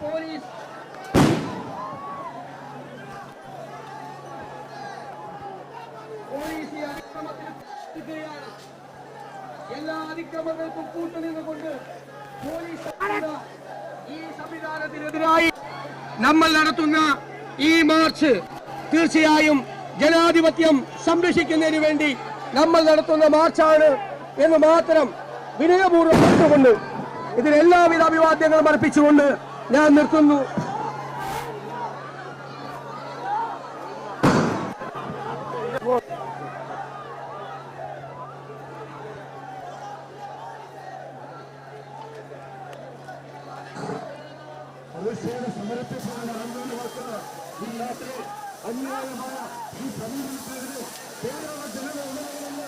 Police. Police ഈ എല്ലാ അതിക്രമങ്ങൾക്കും കൂട്ടുനിന്നുകൊണ്ട് police ഈ സംവിധാനത്തിനെതിരായി നമ്മൾ നടത്തുന്ന ഈ മാർച്ച് തീർച്ചയായും ജനാധിപത്യം സംരക്ഷിക്കുന്നതിന് വേണ്ടി നമ്മൾ നടത്തുന്ന മാർച്ചാണ് എന്ന് മാത്രം വിനയപൂർവം പറഞ്ഞുകൊണ്ട് ഇതിന് എല്ലാവിധ അഭിവാദ്യങ്ങളും അർപ്പിച്ചുകൊണ്ട് ഞാൻ നിർത്തുന്നു. പ്രതിഷേധ സമരത്തെ പോലെ ആന്തോളനമാക്കുന്ന ഈ അന്യായമായ ഈ സമീപനത്തിനെതിരെ കേരള ജനത ഉണർന്നില്ല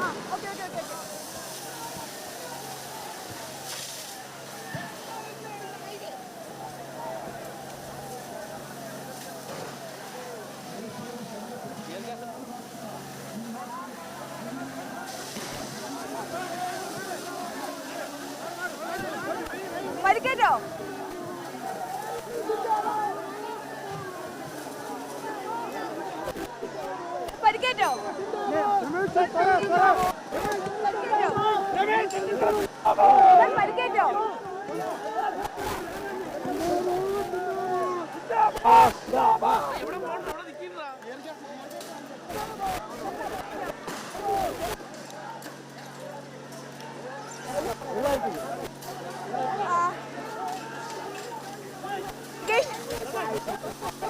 ആ ഓക്കെ ഓക്കെ ഓക്കെ ഓക്കെ. പരിക്കേറ്റോ പരിക്കേറ്റോ Thank you.